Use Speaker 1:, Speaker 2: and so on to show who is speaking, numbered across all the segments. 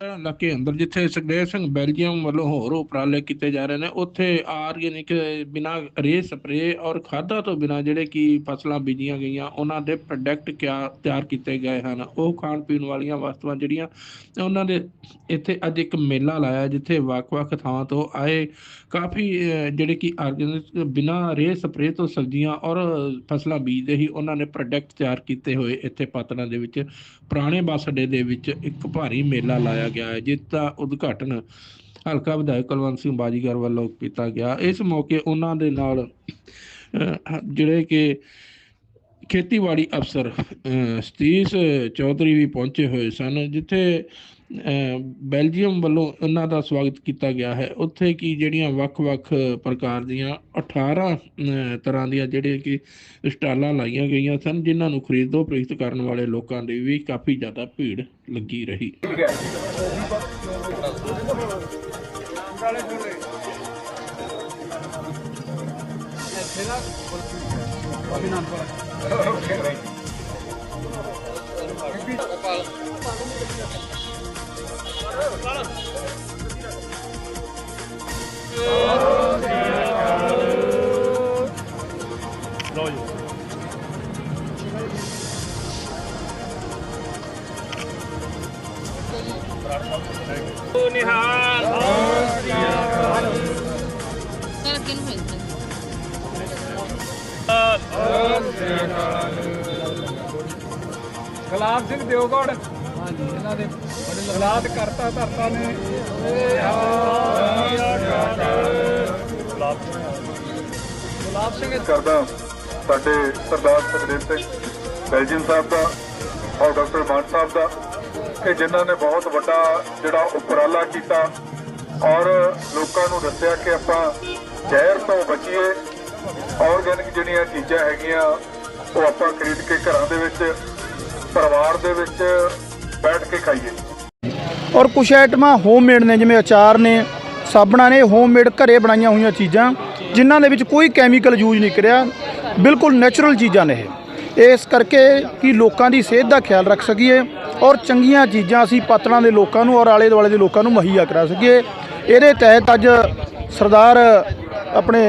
Speaker 1: ਇਲਾਕੇ ਅੰਦਰ ਜਿੱਥੇ ਸੁਖਦੇਵ ਸਿੰਘ ਬੈਲਜੀਅਮ ਵੱਲੋਂ ਹੋਰ ਉਪਰਾਲੇ ਕੀਤੇ ਜਾ ਰਹੇ ਨੇ, ਉੱਥੇ ਆਰਗੈਨਿਕ ਬਿਨਾ ਰੇ ਸਪਰੇ ਔਰ ਖਾਦਾਂ ਤੋਂ ਬਿਨਾ ਜਿਹੜੇ ਕਿ ਫਸਲਾਂ ਬੀਜੀਆਂ ਗਈਆਂ, ਉਹਨਾਂ ਦੇ ਪ੍ਰੋਡਕਟ ਕਿਆ ਤਿਆਰ ਕੀਤੇ ਗਏ ਹਨ। ਉਹ ਖਾਣ ਪੀਣ ਵਾਲੀਆਂ ਵਸਤੂਆਂ ਜਿਹੜੀਆਂ, ਉਹਨਾਂ ਦੇ ਇੱਥੇ ਅੱਜ ਇੱਕ ਮੇਲਾ ਲਾਇਆ ਜਿੱਥੇ ਵੱਖ-ਵੱਖ ਥਾਵਾਂ ਤੋਂ ਆਏ ਕਾਫੀ ਜਿਹੜੇ ਕਿ ਆਰਗੈਨਿਕ ਬਿਨਾ ਰੇ ਸਪਰੇ ਤੋਂ ਸਬਜ਼ੀਆਂ ਔਰ ਫਸਲਾਂ ਬੀਜਦੇ ਹੀ ਉਹਨਾਂ ਨੇ ਪ੍ਰੋਡਕਟ ਤਿਆਰ ਕੀਤੇ ਹੋਏ ਇੱਥੇ ਪਾਤੜਾਂ ਦੇ ਵਿੱਚ। ਪੁਰਾਣੇ ਬੱਸ ਅੱਡੇ ਦੇ ਵਿੱਚ ਇੱਕ ਭਾਰੀ ਮੇਲਾ ਲਾਇਆ ਗਿਆ ਹੈ ਜਿਸ ਦਾ ਉਦਘਾਟਨ ਹਲਕਾ ਵਿਧਾਇਕ ਕੁਲਵੰਤ ਸਿੰਘ ਬਾਜੀਗਰ ਵੱਲੋਂ ਕੀਤਾ ਗਿਆ। ਇਸ ਮੌਕੇ ਉਹਨਾਂ ਦੇ ਨਾਲ ਅਹ, ਜਿਹੜੇ ਕਿ ਖੇਤੀਬਾੜੀ ਅਫਸਰ ਅਹ, ਸਤੀਸ਼ ਚੌਧਰੀ ਵੀ ਪਹੁੰਚੇ ਹੋਏ ਸਨ ਜਿੱਥੇ ਬੈਲਜੀਅਮ ਵੱਲੋਂ ਉਹਨਾਂ ਦਾ ਸਵਾਗਤ ਕੀਤਾ ਗਿਆ ਹੈ। ਉੱਥੇ ਕੀ ਜਿਹੜੀਆਂ ਵੱਖ-ਵੱਖ ਪ੍ਰਕਾਰ ਦੀਆਂ 18 ਤਰ੍ਹਾਂ ਦੀਆਂ ਜਿਹੜੇ ਕਿ ਸਟਾਲਾਂ ਲਾਈਆਂ ਗਈਆਂ ਸਨ, ਜਿਨ੍ਹਾਂ ਨੂੰ ਖਰੀਦੋ ਪ੍ਰੇਰਿਤ ਕਰਨ ਵਾਲੇ ਲੋਕਾਂ ਦੀ ਵੀ ਕਾਫੀ ਜ਼ਿਆਦਾ ਭੀੜ ਲੱਗੀ ਰਹੀ।
Speaker 2: ਸਰ ਅੱਗੇ ਨੂੰ
Speaker 3: ਗੁਲਾਬ ਸਿੰਘ ਦਿਓਗੜ। ਹਾਂਜੀ ਇਹਨਾਂ ਦੇ ਗੁਲਾਬ ਕਰਤਾ ਧਰਤਾ ਨੇ। ਗੁਲਾਬ ਸਿੰਘ
Speaker 4: ਕਰਦਾ ਸਾਡੇ ਸਰਦਾਰ ਸੁਖਦੇਵ ਸਿੰਘ, ਬੈਲਜੀਅਮ ਸਾਹਿਬ ਦਾ ਔਰ ਡਾਕਟਰ ਮਾਨ ਸਾਹਿਬ ਦਾ ਕਿ ਜਿਨ੍ਹਾਂ ਨੇ ਬਹੁਤ ਵੱਡਾ ਜਿਹੜਾ ਉਪਰਾਲਾ ਕੀਤਾ ਔਰ ਲੋਕਾਂ ਨੂੰ ਦੱਸਿਆ ਕਿ ਆਪਾਂ ਜ਼ਹਿਰ ਤੋਂ ਬਚੀਏ ਆਰਗੈਨਿਕ ਜਿਹੜੀਆਂ ਚੀਜ਼ਾਂ ਹੈਗੀਆਂ, ਉਹ ਆਪਾਂ ਖਰੀਦ ਕੇ ਘਰਾਂ ਦੇ ਵਿੱਚ, ਪਰਿਵਾਰ ਦੇ ਵਿੱਚ ਬੈਠ ਕੇ ਖਾਈਏ।
Speaker 5: ਔਰ ਕੁਝ ਆਈਟਮਾਂ ਹੋਮਮੇਡ ਨੇ, ਜਿਵੇਂ ਅਚਾਰ ਨੇ, ਸਾਬਣਾਂ ਨੇ ਹੋਮਮੇਡ ਘਰੇ ਬਣਾਈਆਂ ਹੋਈਆਂ ਚੀਜ਼ਾਂ, ਜਿਨ੍ਹਾਂ ਦੇ ਵਿੱਚ ਕੋਈ ਕੈਮੀਕਲ ਯੂਜ਼ ਨਹੀਂ ਕਰਿਆ। ਬਿਲਕੁਲ ਨੈਚੁਰਲ ਚੀਜ਼ਾਂ ਨੇ ਇਹ। ਇਸ ਕਰਕੇ ਕਿ ਲੋਕਾਂ ਦੀ ਸਿਹਤ ਦਾ ਖਿਆਲ ਰੱਖ ਸਕੀਏ ਔਰ ਚੰਗੀਆਂ ਚੀਜ਼ਾਂ ਅਸੀਂ ਪਾਤੜਾਂ ਦੇ ਲੋਕਾਂ ਨੂੰ ਔਰ ਆਲੇ ਦੁਆਲੇ ਦੇ ਲੋਕਾਂ ਨੂੰ ਮੁਹੱਈਆ ਕਰਾ ਸਕੀਏ। ਇਹਦੇ ਤਹਿਤ ਅੱਜ ਸਰਦਾਰ ਆਪਣੇ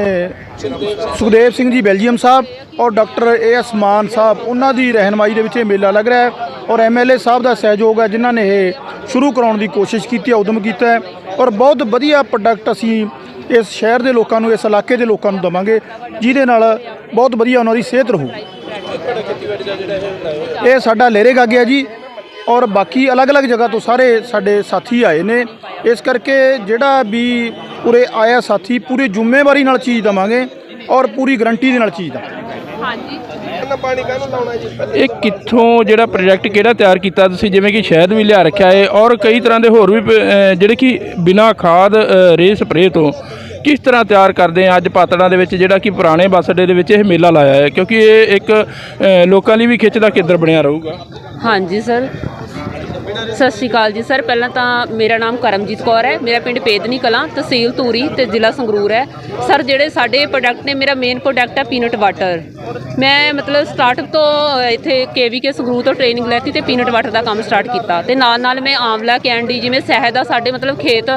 Speaker 5: ਸੁਖਦੇਵ ਸਿੰਘ ਜੀ ਬੈਲਜੀਅਮ ਸਾਹਿਬ ਔਰ ਡਾਕਟਰ ਏ ਐਸ ਮਾਨ ਸਾਹਿਬ, ਉਹਨਾਂ ਦੀ ਰਹਿਨਮਾਈ ਦੇ ਵਿੱਚ ਇਹ ਮੇਲਾ ਲੱਗ ਰਿਹਾ ਹੈ। ਔਰ ਐਮਐਲਏ ਸਾਹਿਬ ਦਾ ਸਹਿਯੋਗ ਹੈ, ਜਿਨ੍ਹਾਂ ਨੇ ਇਹ ਸ਼ੁਰੂ ਕਰਾਉਣ ਦੀ ਕੋਸ਼ਿਸ਼ ਕੀਤੀ ਹੈ, ਉਦਮ ਕੀਤਾ ਹੈ ਔਰ ਬਹੁਤ ਵਧੀਆ ਪ੍ਰੋਡਕਟ ਅਸੀਂ ਇਸ ਸ਼ਹਿਰ ਦੇ ਲੋਕਾਂ ਨੂੰ, ਇਸ ਇਲਾਕੇ ਦੇ ਲੋਕਾਂ ਨੂੰ ਦਵਾਂਗੇ, ਜਿਹਦੇ ਨਾਲ ਬਹੁਤ ਵਧੀਆ ਉਹਨਾਂ ਦੀ ਸਿਹਤ ਰਹੂ। ਇਹ ਸਾਡਾ ਲੇਰੇ ਗਾਗਿਆ ਜੀ ਔਰ ਬਾਕੀ ਅਲੱਗ-ਅਲੱਗ ਜਗ੍ਹਾ ਤੋਂ ਸਾਰੇ ਸਾਡੇ ਸਾਥੀ ਆਏ ਨੇ। ਇਸ ਕਰਕੇ ਜਿਹੜਾ ਵੀ ਉਰੇ ਆਇਆ ਸਾਥੀ, ਪੂਰੀ ਜ਼ਿੰਮੇਵਾਰੀ ਨਾਲ ਚੀਜ਼ ਦਵਾਂਗੇ ਔਰ ਪੂਰੀ ਗਰੰਟੀ ਦੇ ਨਾਲ ਚੀਜ਼ ਦਵਾਂਗੇ।
Speaker 2: ਹਾਂਜੀ।
Speaker 1: ਇਹ ਕਿੱਥੋਂ ਜਿਹੜਾ ਪ੍ਰੋਜੈਕਟ ਕਿਹੜਾ ਤਿਆਰ ਕੀਤਾ ਤੁਸੀਂ? ਜਿਵੇਂ ਕਿ ਸ਼ਹਿਦ ਵੀ ਲਿਆ ਰੱਖਿਆ ਹੈ ਔਰ ਕਈ ਤਰ੍ਹਾਂ ਦੇ ਹੋਰ ਵੀ ਪ- ਅਹ ਜਿਹੜੇ ਕਿ ਬਿਨਾ ਖਾਦ ਅਹ ਰੇ ਸਪਰੇ ਤੋਂ ਕਿਸ ਤਰ੍ਹਾਂ ਤਿਆਰ ਕਰਦੇ ਆ? ਅੱਜ ਪਾਤੜਾਂ ਦੇ ਵਿੱਚ ਜਿਹੜਾ ਕਿ ਪੁਰਾਣੇ ਬੱਸ ਅੱਡੇ ਦੇ ਵਿੱਚ ਇਹ ਮੇਲਾ ਲਾਇਆ ਹੈ। ਕਿਉਂਕਿ ਇਹ ਇੱਕ ਅਹ ਲੋਕਾਂ ਲਈ ਵੀ ਖਿੱਚ ਦਾ ਕੇਂਦਰ ਬਣਿਆ ਰਹੂਗਾ।
Speaker 2: ਹਾਂਜੀ ਸਰ। ਸਤਿ ਸ਼੍ਰੀ ਅਕਾਲ ਜੀ, ਸਰ, ਪਹਿਲਾਂ ਤਾਂ ਮੇਰਾ ਨਾਮ ਕਰਮਜੀਤ ਕੌਰ ਹੈ, ਮੇਰਾ ਪਿੰਡ ਪੇਦਨੀ ਕਲਾਂ, ਤਹਿਸੀਲ ਧੂਰੀ ਤੇ ਜ਼ਿਲ੍ਹਾ ਸੰਗਰੂਰ ਹੈ। ਸਰ, ਜਿਹੜੇ ਸਾਡੇ ਪ੍ਰੋਡਕਟ ਨੇ, ਮੇਰਾ ਮੇਨ ਪ੍ਰੋਡਕਟ ਹੈ ਪੀਨਟ ਵਾਟਰ ਮੈਂ ਮਤਲਬ ਸਟਾਰਟਅਪ ਤੋਂ ਇੱਥੇ ਕੇਵੀਕੇ ਸੰਗਰੂਰ ਤੋਂ ਟ੍ਰੇਨਿੰਗ ਲੈਤੀ ਤੇ ਪੀਨਟ ਵਾਟਰ ਦਾ ਕੰਮ ਸਟਾਰਟ ਕੀਤਾ। ਤੇ ਨਾਲ ਨਾਲ ਮੈਂ ਆਮਲਾ ਕੈਂਡੀ ਜਿਵੇਂ ਸ਼ਹਿਦ ਦਾ ਸਾਡੇ ਮਤਲਬ ਖੇਤ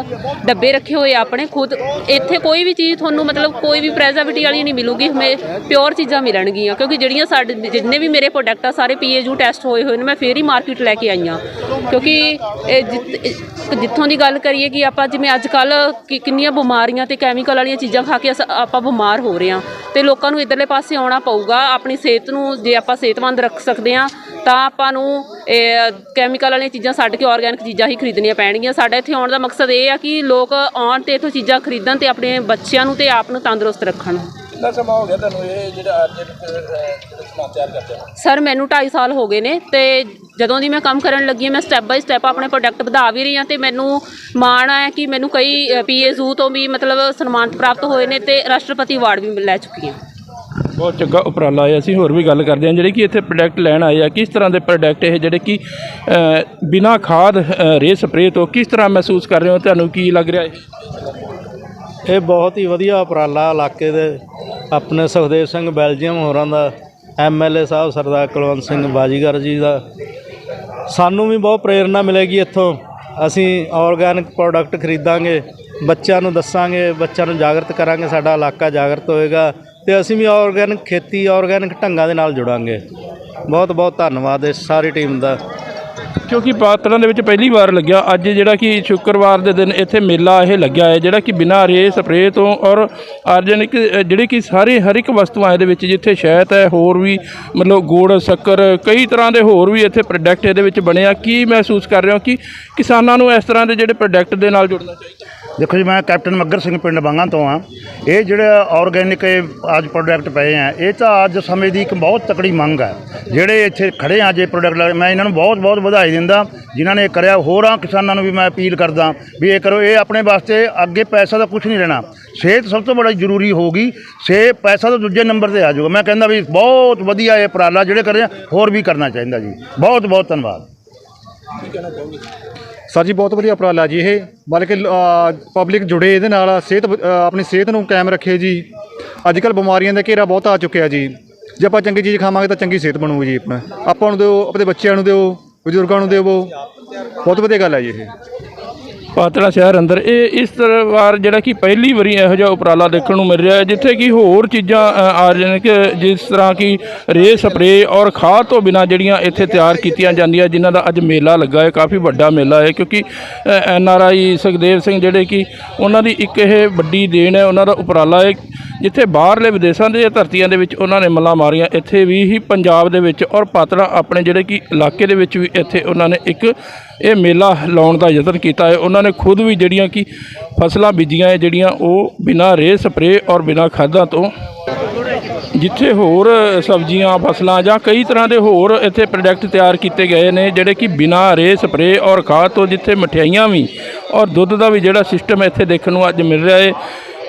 Speaker 2: ਡੱਬੇ ਰੱਖੇ ਹੋਏ ਆ ਆਪਣੇ, ਖੁਦ ਇੱਥੇ ਕੋਈ ਵੀ ਚੀਜ਼ ਤੁਹਾਨੂੰ ਮਤਲਬ ਕੋਈ ਵੀ ਪ੍ਰੈਜ਼ਰਵੇਟਿਵ ਵਾਲੀ ਨਹੀਂ ਮਿਲੂਗੀ ਹਮੇ ਪਿਓਰ ਚੀਜ਼ਾਂ ਮਿਲਣਗੀਆਂ, ਕਿਉਂਕਿ ਜਿਹੜੀਆਂ ਸਾਡੇ, ਜਿੰਨੇ ਵੀ ਮੇਰੇ ਪ੍ਰੋਡਕਟ ਆ, ਸਾਰੇ ਪੀਏਯੂ ਟੈਸਟ ਹੋਏ ਹੋਏ ਨੇ, ਮੈਂ ਫੇਰ ਹੀ ਮਾਰਕੀਟ ਲੈ ਕੇ ਆਈ ਹਾਂ ਕਿਉਂਕਿ ਇਹ ਜਿੱਤ- ਜਿੱਥੋਂ ਦੀ ਗੱਲ ਕਰੀਏ ਕਿ ਆਪਾਂ ਜਿਵੇਂ ਅੱਜ ਕੱਲ ਕਿੰਨੀਆਂ ਬਿਮਾਰੀਆਂ ਤੇ ਕੈਮੀਕਲ ਵਾਲੀਆਂ ਚੀਜ਼ਾਂ ਖਾ ਕੇ ਅਸ- ਆਪਾਂ ਬਿਮਾਰ ਹੋ ਰਹੇ ਹਾਂ ਤੇ ਲੋਕਾਂ ਨੂੰ ਇਧਰਲੇ ਪਾਸੇ ਆਉਣਾ ਪਊਗਾ, ਆਪਣੀ ਸਿਹਤ ਨੂੰ ਜੇ ਆਪਾਂ ਸਿਹਤਮੰਦ ਰੱਖ ਸਕਦੇ ਹਾਂ, ਤਾਂ ਆਪਾਂ ਨੂੰ ਇਹ ਕੈਮੀਕਲ ਵਾਲੀਆਂ ਚੀਜ਼ਾਂ ਛੱਡ ਕੇ ਆਰਗੈਨਿਕ ਚੀਜ਼ਾਂ ਹੀ ਖਰੀਦਣੀਆਂ ਪੈਣਗੀਆਂ। ਸਾਡਾ ਇੱਥੇ ਆਉਣ ਦਾ ਮਕਸਦ ਇਹ ਆ ਕਿ ਲੋਕ ਆਉਣ ਤੇ ਇੱਥੋਂ ਚੀਜ਼ਾਂ ਖਰੀਦਣ ਤੇ ਆਪਣੇ ਬੱਚਿਆਂ ਨੂੰ ਤੇ ਆਪ ਨੂੰ ਤੰਦਰੁਸਤ ਰੱਖਣ।
Speaker 1: ਕਿੰਨਾ ਸਮਾਂ ਹੋ ਗਿਆ ਤੁਹਾਨੂੰ ਇਹ ਜਿਹੜਾ ਆਰਜਨ ਸਮਾਨ ਤਿਆਰ ਕਰਦੇ
Speaker 2: ਸਰ ਮੈਨੂੰ 2.5 ਸਾਲ ਹੋ ਗਏ ਨੇ ਤੇ ਜਦੋਂ ਦੀ ਮੈਂ ਕੰਮ ਕਰਨ ਲੱਗੀ ਹਾਂ ਮੈਂ ਸਟੈਪ ਬਾਈ ਸਟੈਪ ਆਪਣੇ ਪ੍ਰੋਡਕਟ ਵਧਾ ਵੀ ਰਹੀ ਹਾਂ ਤੇ ਮੈਨੂੰ ਮਾਣ ਹੈ ਕਿ ਮੈਨੂੰ ਕਈ ਪੀਏਯੂ ਤੋਂ ਵੀ ਮਤਲਬ ਸਨਮਾਨਿਤ ਪ੍ਰਾਪਤ ਹੋਏ ਨੇ ਤੇ ਰਾਸ਼ਟਰਪਤੀ ਅਵਾਰਡ ਵੀ ਲੈ ਚੁੱਕੀ ਹਾਂ।
Speaker 1: ਬਹੁਤ ਚੰਗਾ ਉਪਰਾਲਾ ਹੈ ਅਸੀਂ ਹੋਰ ਵੀ ਗੱਲ ਕਰਦੇ ਹਾਂ। ਜਿਹੜੇ ਕਿ ਇੱਥੇ ਪ੍ਰੋਡਕਟ ਲੈਣ ਆਏ ਆ ਕਿਸ ਤਰ੍ਹਾਂ ਦੇ ਪ੍ਰੋਡਕਟ ਇਹ ਜਿਹੜੇ ਕਿ ਬਿਨਾਂ ਖਾਦ ਰੇ ਸਪਰੇ ਤੋਂ ਕਿਸ ਤਰ੍ਹਾਂ ਮਹਿਸੂਸ ਕਰ ਰਹੇ ਹੋ? ਤੁਹਾਨੂੰ ਕੀ ਲੱਗ ਰਿਹਾ ਹੈ
Speaker 6: ਇਹ ਬਹੁਤ ਹੀ ਵਧੀਆ ਉਪਰਾਲਾ ਇਲਾਕੇ ਦੇ ਆਪਣੇ ਸੁਖਦੇਵ ਸਿੰਘ ਬੈਲਜੀਅਮ ਹੋਰਾਂ ਦਾ ਐਮਐਲਏ ਸਾਹਿਬ ਸਰਦਾਰ ਕੁਲਵੰਤ ਸਿੰਘ ਬਾਜੀਗਰ ਜੀ ਦਾ। ਸਾਨੂੰ ਵੀ ਬਹੁਤ ਪ੍ਰੇਰਣਾ ਮਿਲੇਗੀ ਇੱਥੋਂ। ਅਸੀਂ ਆਰਗੈਨਿਕ ਪ੍ਰੋਡਕਟ ਖਰੀਦਾਂਗੇ, ਬੱਚਿਆਂ ਨੂੰ ਦੱਸਾਂਗੇ, ਬੱਚਿਆਂ ਨੂੰ ਜਾਗਰਤ ਕਰਾਂਗੇ, ਸਾਡਾ ਇਲਾਕਾ ਜਾਗਰਤ ਹੋਏਗਾ ਤੇ ਅਸੀਂ ਵੀ ਆਰਗੈਨਿਕ ਖੇਤੀ ਆਰਗੈਨਿਕ ਢੰਗਾਂ ਦੇ ਨਾਲ ਜੁੜਾਂਗੇ। ਬਹੁਤ ਬਹੁਤ ਧੰਨਵਾਦ ਇਸ ਸਾਰੀ ਟੀਮ ਦਾ।
Speaker 1: ਕਿਉਂਕਿ ਪਾਤੜਾਂ ਦੇ ਵਿੱਚ ਪਹਿਲੀ ਵਾਰ ਲੱਗਿਆ। ਅੱਜ ਜਿਹੜਾ ਕਿ ਸ਼ੁੱਕਰਵਾਰ ਦੇ ਦਿਨ ਇੱਥੇ ਮੇਲਾ ਇਹ ਲੱਗਿਆ ਹੈ, ਜਿਹੜਾ ਕਿ ਬਿਨਾਂ ਰੇ ਸਪਰੇਅ ਤੋਂ ਔਰ ਆਰਗੈਨਿਕ ਜਿਹੜੇ ਕਿ ਸਾਰੇ ਹਰ ਇੱਕ ਵਸਤੂਆਂ ਇਹਦੇ ਵਿੱਚ ਜਿੱਥੇ ਸ਼ਹਿਦ ਹੈ, ਹੋਰ ਵੀ ਮਤਲਬ ਗੁੜ, ਸ਼ੱਕਰ, ਕਈ ਤਰ੍ਹਾਂ ਦੇ ਹੋਰ ਵੀ ਇੱਥੇ ਪ੍ਰੋਡਕਟ ਇਹਦੇ ਵਿੱਚ ਬਣੇ ਆ। ਕੀ ਮਹਿਸੂਸ ਕਰ ਰਹੇ ਹੋ ਕਿ ਕਿਸਾਨਾਂ ਨੂੰ ਇਸ ਤਰ੍ਹਾਂ ਦੇ ਜਿਹੜੇ ਪ੍ਰੋਡਕਟ ਦੇ ਨਾਲ ਜੁੜਨਾ ਚਾਹੀਦਾ?
Speaker 7: ਦੇਖੋ ਜੀ, ਮੈਂ ਕੈਪਟਨ ਮੱਗਰ ਸਿੰਘ ਪਿੰਡ ਬਾਂਗਾ ਤੋਂ ਆ ਇਹ ਜਿਹੜੇ ਆਰਗੈਨਿਕ ਅੱਜ ਪ੍ਰੋਡਕਟ ਪਏ ਆ, ਇਹ ਤਾਂ ਅੱਜ ਸਮੇਂ ਦੀ ਇੱਕ ਬਹੁਤ ਤਕੜੀ ਮੰਗ ਹੈ ਜਿਹੜੇ ਇੱਥੇ ਖੜੇ ਆ ਜੇ ਪ੍ਰੋਡਕਟ ਮੈਂ ਇਹਨਾਂ ਨੂੰ ਬਹੁਤ ਬਹੁਤ ਵਧਾਈ ਦਿੰਦਾ, ਜਿਨ੍ਹਾਂ ਨੇ ਇਹ ਕਰਿਆ। ਹੋਰਾਂ ਕਿਸਾਨਾਂ ਨੂੰ ਵੀ ਮੈਂ ਅਪੀਲ ਕਰਦਾ ਵੀ ਇਹ ਕਰੋ, ਇਹ ਆਪਣੇ ਵਾਸਤੇ ਅੱਗੇ ਪੈਸਾ ਦਾ ਕੁਝ ਨਹੀਂ ਰਹਿਣਾ ਸਿਹਤ ਸਭ ਤੋਂ ਬੜਾ ਜ਼ਰੂਰੀ ਹੋਗੀ ਸੇ ਪੈਸਾ ਤਾਂ ਦੂਜੇ ਨੰਬਰ ਤੇ ਆ ਜਾਊਗਾ। ਮੈਂ ਕਹਿੰਦਾ ਵੀ ਬਹੁਤ ਵਧੀਆ ਇਹ ਉਪਰਾਲਾ ਜਿਹੜੇ ਕਰ ਰਹੇ ਹੋਰ ਵੀ ਕਰਨਾ ਚਾਹੀਦਾ ਜੀ। ਬਹੁਤ ਬਹੁਤ ਧੰਨਵਾਦ।
Speaker 8: ਸਰ ਜੀ, ਬਹੁਤ ਵਧੀਆ ਉਪਰਾਲਾ ਜੀ ਇਹ। ਮਤਲਬ ਕਿ ਪਬਲਿਕ ਜੁੜੇ ਇਹਦੇ ਨਾਲ, ਸਿਹਤ ਆਪਣੀ ਸਿਹਤ ਨੂੰ ਕਾਇਮ ਰੱਖੇ ਜੀ। ਅੱਜ ਕੱਲ ਬਿਮਾਰੀਆਂ ਦਾ ਘੇਰਾ ਬਹੁਤ ਆ ਚੁੱਕਿਆ ਜੀ। ਜੇ ਆਪਾਂ ਚੰਗੀ ਚੀਜ਼ ਖਾਵਾਂਗੇ ਤਾਂ ਚੰਗੀ ਸਿਹਤ ਬਣੂਗੀ ਜੀ ਆਪਣਾ। ਆਪਾਂ ਨੂੰ ਦਿਓ, ਆਪਣੇ ਬੱਚਿਆਂ ਨੂੰ ਦਿਓ, ਬਜ਼ੁਰਗਾਂ ਨੂੰ ਦਿਓ। ਬਹੁਤ ਵਧੀਆ ਗੱਲ ਹੈ ਜੀ ਇਹ।
Speaker 1: ਪਾਤੜਾ ਸ਼ਹਿਰ ਅੰਦਰ। ਇਹ ਇਸ ਤਰ੍ਹਾਂ ਵਾਰ ਜਿਹੜਾ ਕਿ ਪਹਿਲੀ ਵਾਰੀ ਇਹੋ ਜਿਹਾ ਉਪਰਾਲਾ ਦੇਖਣ ਨੂੰ ਮਿਲ ਰਿਹਾ ਹੈ, ਜਿੱਥੇ ਕਿ ਹੋਰ ਚੀਜ਼ਾਂ ਆਰਗੈਨਿਕ ਜਿਸ ਤਰ੍ਹਾਂ ਕਿ ਰੇ ਸਪਰੇ ਔਰ ਖਾਦ ਤੋਂ ਬਿਨਾ ਜਿਹੜੀਆਂ ਇੱਥੇ ਤਿਆਰ ਕੀਤੀਆਂ ਜਾਂਦੀਆਂ, ਜਿਨ੍ਹਾਂ ਦਾ ਅੱਜ ਮੇਲਾ ਲੱਗਾ ਹੈ, ਕਾਫੀ ਵੱਡਾ ਮੇਲਾ ਹੈ, ਕਿਉਂਕਿ N R I Sukhdev Singh ਜਿਹੜੇ ਕਿ ਉਹਨਾਂ ਦੀ ਇੱਕ ਇਹ ਵੱਡੀ ਦੇਣ ਹੈ, ਉਹਨਾਂ ਦਾ ਉਪਰਾਲਾ ਹੈ। ਜਿੱਥੇ ਬਾਹਰਲੇ ਵਿਦੇਸ਼ਾਂ ਦੇ ਧਰਤੀਆਂ ਦੇ ਵਿੱਚ ਉਹਨਾਂ ਨੇ ਮੱਲਾਂ ਮਾਰੀਆਂ, ਇੱਥੇ ਵੀ ਹੀ ਪੰਜਾਬ ਦੇ ਵਿੱਚ ਔਰ ਪਾਤੜਾ ਆਪਣੇ ਜਿਹੜੇ ਕਿ ਇਲਾਕੇ ਦੇ ਵਿੱਚ ਵੀ ਇੱਥੇ ਉਹਨਾਂ ਨੇ ਇੱਕ ਇਹ ਮੇਲਾ ਲਾਉਣ ਦਾ ਯਤਨ ਕੀਤਾ ਹੈ। ਉਹਨਾਂ ਨੇ ਖੁਦ ਵੀ ਜਿਹੜੀਆਂ ਕਿ ਫਸਲਾਂ ਬੀਜੀਆਂ ਹੈ ਜਿਹੜੀਆਂ ਉਹ ਬਿਨਾਂ ਰੇ ਸਪਰੇ ਔਰ ਬਿਨਾਂ ਖਾਦਾਂ ਤੋਂ ਜਿੱਥੇ ਹੋਰ ਸਬਜ਼ੀਆਂ, ਫਸਲਾਂ ਜਾਂ ਕਈ ਤਰ੍ਹਾਂ ਦੇ ਹੋਰ ਇੱਥੇ ਪ੍ਰੋਡਕਟ ਤਿਆਰ ਕੀਤੇ ਗਏ ਨੇ, ਜਿਹੜੇ ਕਿ ਬਿਨਾਂ ਰੇ ਸਪਰੇ ਔਰ ਖਾਦ ਤੋਂ ਜਿੱਥੇ ਮਠਿਆਈਆਂ ਵੀ ਔਰ ਦੁੱਧ ਦਾ ਵੀ ਜਿਹੜਾ ਸਿਸਟਮ ਇੱਥੇ ਦੇਖਣ ਨੂੰ ਅੱਜ ਮਿਲ ਰਿਹਾ ਹੈ।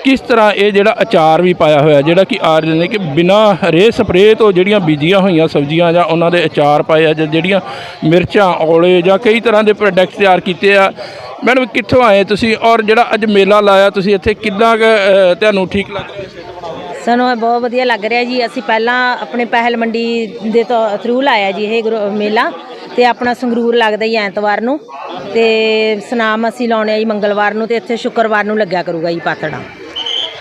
Speaker 1: ਕਿਸ ਤਰ੍ਹਾਂ ਇਹ ਜਿਹੜਾ ਅਚਾਰ ਵੀ ਪਾਇਆ ਹੋਇਆ ਜਿਹੜਾ ਕਿ ਆਰਗੈਨਿਕ ਬਿਨਾਂ ਰੇ ਸਪਰੇ ਤੋਂ ਜਿਹੜੀਆਂ ਬੀਜੀਆਂ ਹੋਈਆਂ ਸਬਜ਼ੀਆਂ ਜਾਂ ਉਹਨਾਂ ਦੇ ਅਚਾਰ ਪਾਏ ਆ ਜਾਂ ਜਿਹੜੀਆਂ ਮਿਰਚਾਂ ਔਲੇ ਜਾਂ ਕਈ ਤਰ੍ਹਾਂ ਦੇ ਪ੍ਰੋਡਕਟ ਤਿਆਰ ਕੀਤੇ ਆ। ਮੈਡਮ ਕਿੱਥੋਂ ਆਏ ਤੁਸੀਂ ਔਰ ਜਿਹੜਾ ਅੱਜ ਮੇਲਾ ਲਾਇਆ ਤੁਸੀਂ ਇੱਥੇ ਕਿੰਨਾ ਕੁ, ਤੁਹਾਨੂੰ ਠੀਕ ਲੱਗ ਰਿਹਾ?
Speaker 9: ਸਾਨੂੰ ਇਹ ਬਹੁਤ ਵਧੀਆ ਲੱਗ ਰਿਹਾ ਜੀ। ਅਸੀਂ ਪਹਿਲਾਂ ਆਪਣੇ ਪਹਿਲ ਮੰਡੀ ਦੇ ਥਰੂ ਲਾਇਆ ਜੀ ਇਹ ਗਰੋ- ਮੇਲਾ ਤੇ ਆਪਣਾ ਸੰਗਰੂਰ ਲੱਗਦਾ ਜੀ ਐਤਵਾਰ ਨੂੰ ਤੇ ਸਨਾਮ ਅਸੀਂ ਲਾਉਣੇ ਆ ਜੀ ਮੰਗਲਵਾਰ ਨੂੰ ਤੇ ਇੱਥੇ ਸ਼ੁੱਕਰਵਾਰ ਨੂੰ ਲੱਗਿਆ ਕਰੂਗਾ ਜੀ ਪਾਤੜਾ।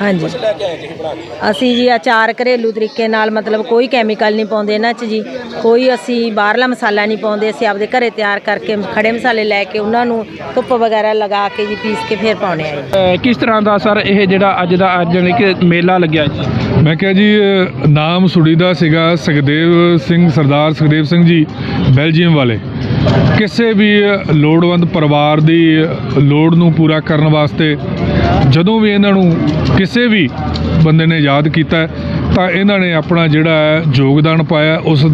Speaker 9: ਹਾਂਜੀ। ਅਸੀਂ ਜੀ ਅਚਾਰ ਘਰੇਲੂ ਤਰੀਕੇ ਨਾਲ ਮਤਲਬ ਕੋਈ ਕੈਮੀਕਲ ਨਹੀਂ ਪਾਉਂਦੇ ਇਹਨਾਂ 'ਚ ਜੀ। ਕੋਈ ਅਸੀਂ ਬਾਹਰਲਾ ਮਸਾਲਾ ਨਹੀਂ ਪਾਉਂਦੇ ਅਸੀਂ ਆਪਦੇ ਘਰੇ ਤਿਆਰ ਕਰਕੇ ਖੜੇ ਮਸਾਲੇ ਲੈ ਕੇ ਉਹਨਾਂ ਨੂੰ ਧੁੱਪ ਵਗੈਰਾ ਲਗਾ ਕੇ ਜੀ ਪੀਸ ਕੇ ਫਿਰ ਪਾਉਣੇ ਆ ਜੀ।
Speaker 1: ਕਿਸ ਤਰ੍ਹਾਂ ਦਾ ਸਰ ਇਹ ਜਿਹੜਾ ਅੱਜ ਦਾ ਆਰਗੈਨਿਕ ਮੇਲਾ ਲੱਗਿਆ ਜੀ?
Speaker 10: ਮੈਂ ਕਿਹਾ ਜੀ ਅ, ਨਾਮ ਸੁੜੀਦਾ ਸੀਗਾ ਸੁਖਦੇਵ ਸਿੰਘ ਸਰਦਾਰ ਸੁਖਦੇਵ ਸਿੰਘ ਜੀ ਬੈਲਜੀਅਮ ਵਾਲੇ। ਕਿਸੇ ਵੀ ਲੋੜਵੰਦ ਪਰਿਵਾਰ ਦੀ ਲੋੜ ਨੂੰ ਪੂਰਾ ਕਰਨ ਵਾਸਤੇ ਜਦੋਂ ਵੀ ਇਹਨਾਂ ਨੂੰ ਕਿਸੇ ਵੀ ਬੰਦੇ ਨੇ ਯਾਦ ਕੀਤਾ ਤਾਂ ਇਹਨਾਂ ਨੇ ਆਪਣਾ ਜਿਹੜਾ ਹੈ ਯੋਗਦਾਨ ਪਾਇਆ ਉਸ